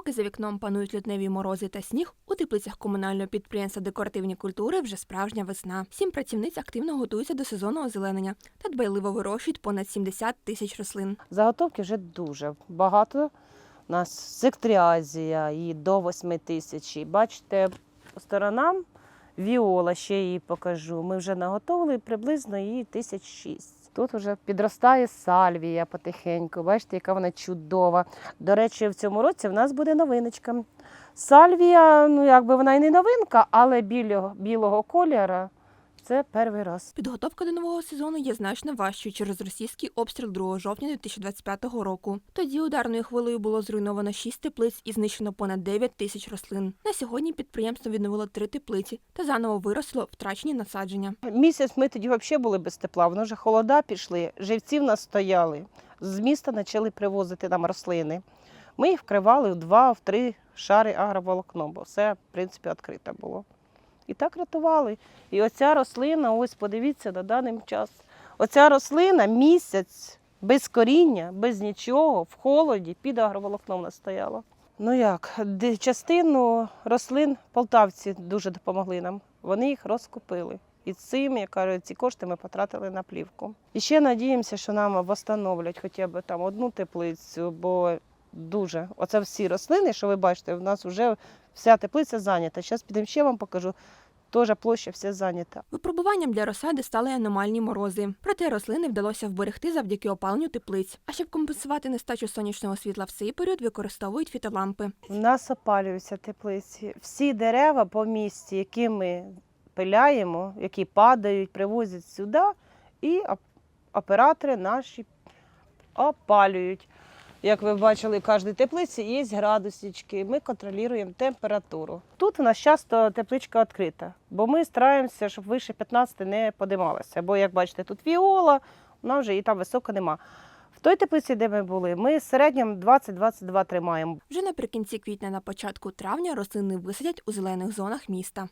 Поки за вікном панують лютневі морози та сніг, у теплицях комунального підприємства декоративні культури вже справжня весна. Сім працівниць активно готуються до сезону озеленення та дбайливо вирощують понад 70 тисяч рослин. Заготовки вже дуже багато. У нас сектріазія і до 8 тисяч. Бачите, по сторонам віола, ще її покажу. Ми вже наготовили приблизно її тисяч шість. Тут вже підростає сальвія потихеньку. Бачите, яка вона чудова. До речі, в цьому році в нас буде новиночка. Сальвія, ну якби вона і не новинка, але білого, білого кольора це перший раз. Підготовка до нового сезону є значно важчою через російський обстріл 2 жовтня 2025 року. Тоді ударною хвилею було зруйновано 6 теплиць і знищено понад 9 тисяч рослин. На сьогодні підприємство відновило три теплиці та заново виросло втрачені насадження. Місяць ми тоді взагалі були без тепла, воно вже холода пішли, живці в нас стояли. З міста почали привозити нам рослини. Ми їх вкривали в два, в три шари агроволокном, бо все, в принципі, відкрите було. І так рятували. І оця рослина, ось подивіться на даний час. Оця рослина місяць без коріння, без нічого, в холоді, під агроволокном вона стояла. Ну як, частину рослин полтавці дуже допомогли нам. Вони їх розкупили. І цим, я кажу, ці кошти ми потратили на плівку. І ще надіємося, що нам встановлять хоча б там одну теплицю, бо дуже. Оце всі рослини, що ви бачите, у нас вже вся теплиця зайнята. Зараз підемо ще вам покажу. Теж площа вся зайнята. Випробуванням для розсади стали аномальні морози. Проте рослини вдалося вберегти завдяки опаленню теплиць. А щоб компенсувати нестачу сонячного світла в цей період, використовують фітолампи. У нас опалюються теплиці. Всі дерева по місті, які ми пиляємо, які падають, привозять сюди, і оператори наші опалюють. Як ви бачили, в кожній теплиці є градуснички, ми контролюємо температуру. Тут у нас часто тепличка відкрита, бо ми стараємося, щоб вище 15 не подималося. Бо, як бачите, тут віола, вона вже і там високо нема. В той теплиці, де ми були, ми в середньому 20-22 тримаємо. Вже наприкінці квітня на початку травня рослини висадять у зелених зонах міста.